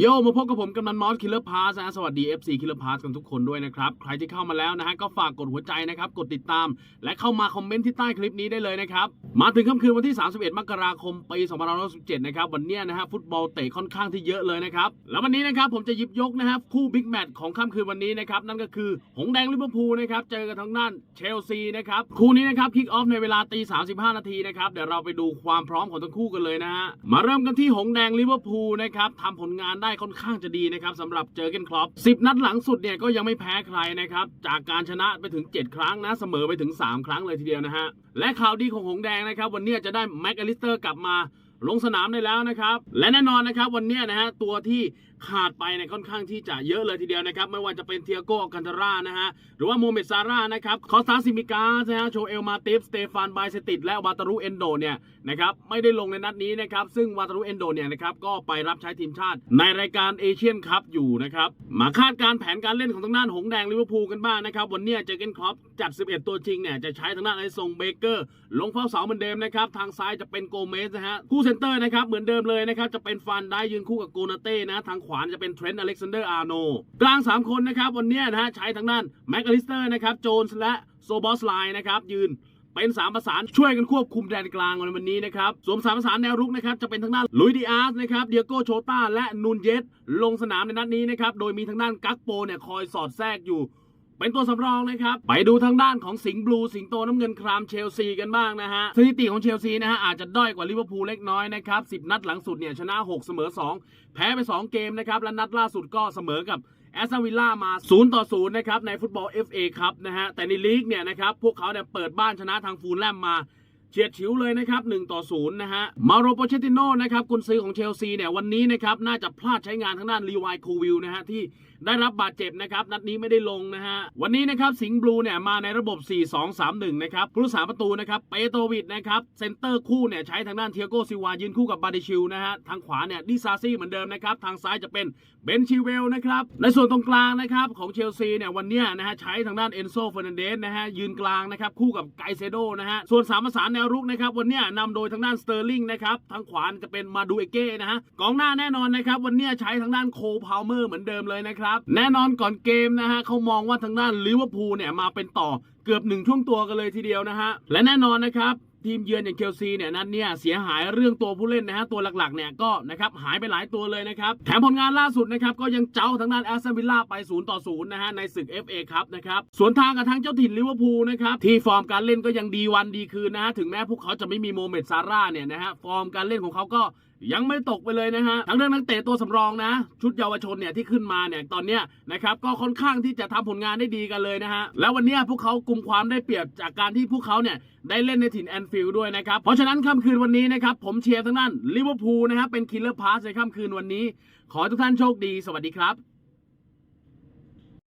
โยมาพบกับผมกำนันมอสคิลเลอร์พาสนะสวัสดี FC คิลเลอร์พาสกันทุกคนด้วยนะครับ ใครที่เข้ามาแล้วนะฮะก็ฝากกดหัวใจนะครับ กดติดตาม และเข้ามาคอมเมนต์ที่ใต้คลิปนี้ได้เลยนะครับ มาถึงค่ำคืนวันที่ 31 มกราคมปี2567 นะครับ วันนี้นะฮะฟุตบอลเตะค่อนข้างที่เยอะเลยนะครับ แล้ววันนี้นะครับผมจะยิบยกนะครับคู่บิ๊กแมตช์ของค่ำคืนวันนี้นะครับนั่นก็คือหงส์แดงลิเวอร์พูลนะครับเจอกันทางด้านเชลซีนะครับคู่นี้นะครับคิกออฟในเวลาตี35นาทีนะครับเดี๋ยวเราไปดูความพร้อมของทั้งคู่กันเลยนะฮะมาเริ่มกันที่หงแดงลิเวอร์พูลนะครับทำผลงานได้ค่อนข้างจะดีนะครับสำหรับเจอเกนครอป10 นัดหลังสุดเนี่ยก็ยังไม่แพ้ใครนะครับจากการชนะไปถึง 7 ครั้งนะเสมอไปถึง 3 ครั้งเลยทีเดียวนะฮะและข่าวดีของหงแดงนะครับวันนี้จะได้แม็กอลิสเตอร์กลับมา ลงสนามได้แล้วนะครับ และแน่นอนนะครับวันนี้นะฮะตัวที่ขาดไปเนี่ยค่อนข้างที่จะเยอะเลยทีเดียวนะครับ ไม่ว่าจะเป็นเทียโกอัลคันทาร่านะฮะหรือว่าโมเมดซาร่านะครับคอสตาซิมิกานะฮะโชเอลมาติฟสเตฟานไบเซติดและวาตารุเอนโดเนี่ยนะครับไม่ได้ลงในนัดนี้นะครับซึ่งวาตารุเอนโดเนี่ยนะครับก็ไปรับใช้ทีมชาติ ในรายการเอเชียนคัพอยู่นะครับมาคาดการแผนการเล่นของทางด้านหงแดงลิเวอร์พูลกันบ้างนะครับวันนี้เจอเกนครอปจัด 11 ตัวจริงเนี่ยจะใช้ทางด้านไอซงเบเกอร์ ลงเฝ้าเสาเหมือนเดิมนะครับทางซ้ายจะเป็นโกเมสนะฮะคู่เซนเตอร์นะครับเหมือนเดิมเลยนะครับจะเป็นฟันได้ยืนคู่กับโกนาเต้นะทางขวาจะเป็นเทรนต์อเล็กซานเดอร์อาร์โนกลาง 3 คนนะครับวันนี้นะฮะใช้ทางด้านแม็กอลิสเตอร์นะครับโจนส์และโซบอสไลน์นะครับยืนเป็นสามประสานช่วยกันควบคุมแดนกลางในวันนี้นะครับสวมสามประสานแนวรุกนะครับจะเป็นทางด้านลุยดิอาสนะครับเดียโกโชต้าและนูนเยสลงสนามในนัดนี้นะครับโดยมีทางด้านกักโปเนี่ยคอยสอดแทรกอยู่ เป็นตัวสำรองนะครับ ไปดูทางด้านของสิงห์บลูสิงโตน้ำเงินครามเชลซีกันบ้างนะฮะสถิติของเชลซีนะฮะอาจจะด้อยกว่าลิเวอร์พูลเล็กน้อยนะครับ10 นัดหลังสุดเนี่ยชนะ 6 เสมอ 2 แพ้ไป 2 เกมนะครับ และนัดล่าสุดก็เสมอกับแอสตันวิลล่ามา 0 ต่อ 0 นะครับ ในฟุตบอล FA ครับนะฮะแต่ในลีกเนี่ยนะครับ พวกเขาเนี่ยเปิดบ้านชนะทางฟูลแลมมา เฉียดฉิวเลยนะครับ1ต่อ0นะฮะมาโรโปเชติโนนะครับกุนซือของเชลซีเนี่ยวันนี้นะครับน่าจะพลาดใช้งานทางด้านรีวายโควิลนะฮะที่ได้รับบาดเจ็บนะครับนัดนี้ไม่ได้ลงนะฮะวันนี้นะครับสิงห์บลูเนี่ยมาในระบบ 4-2-3-1 นะครับผู้รักษาประตูนะครับเปโตวิดนะครับเซนเตอร์คู่เนี่ยใช้ทางด้านเทียโกซิวายืนคู่กับบาดิชิลนะฮะทางขวาเนี่ยดิซาซี่เหมือนเดิมนะครับทางซ้ายจะเป็นเบนชิเวลนะครับในส่วนตรงกลางนะครับของเชลซีเนี่ยวันนี้นะฮะใช้ทางด้านเอนโซเฟอร์นันเดสนะฮะยืนกลางนะครับคู่กับไกเซโดนะฮะส่วนสามประสานแนวรุกนะครับวันนี้นำโดยทางด้านสเตอร์ลิงนะครับทางขวาจะเป็นมาดูเอเก้นะฮะกองหน้าแน่นอนนะครับวันนี้ใช้ทางด้านโคพาวเมอร์เหมือนเดิมเลยนะครับแน่นอนก่อนเกมนะฮะเขามองว่าทางด้านลิเวอร์พูลเนี่ยมาเป็นต่อเกือบหนึ่งช่วงตัวกันเลยทีเดียวนะฮะและแน่นอนนะครับ ทีมเยือนอย่างเคลซีเนี่ยนั้นเนี่ยเสียหายเรื่องตัวผู้เล่นนะฮะตัวหลักๆเนี่ยก็นะครับหายไปหลายตัวเลยนะครับแถมผลงานล่าสุดนะครับก็ยังเจ้าทางด้านแอสตันวิลล่าไป0ต่อ0นะฮะในศึก FA ครับนะครับสวนทางกับทางเจ้าถิ่นลิเวอร์พูลนะครับที่ฟอร์มการเล่นก็ยังดีวันดีคืนนะฮะถึงแม้พวกเขาจะไม่มีโมเมดซาร่าเนี่ยนะฮะฟอร์มการเล่นของเขาก็ยังไม่ตกไปเลยนะฮะทั้งเรื่องนักเตะตัวสำรองนะ ชุดเยาวชนเนี่ยที่ขึ้นมาเนี่ยตอนเนี้ยนะครับก็ค่อนข้างที่จะทำผลงานได้ดีกันเลยนะฮะแล้ววันนี้พวกเขากลุ่มความได้เปรียบจากการที่พวกเขาเนี่ยได้เล่นในถิ่นแอนฟิลด์ด้วยนะครับ เพราะฉะนั้นค่ำคืนวันนี้นะครับ ผมเชียร์ทั้งนั้นลิเวอร์พูลนะฮะเป็นคิลเลอร์พาสในค่ำคืนวันนี้ ขอทุกท่านโชคดี สวัสดีครับ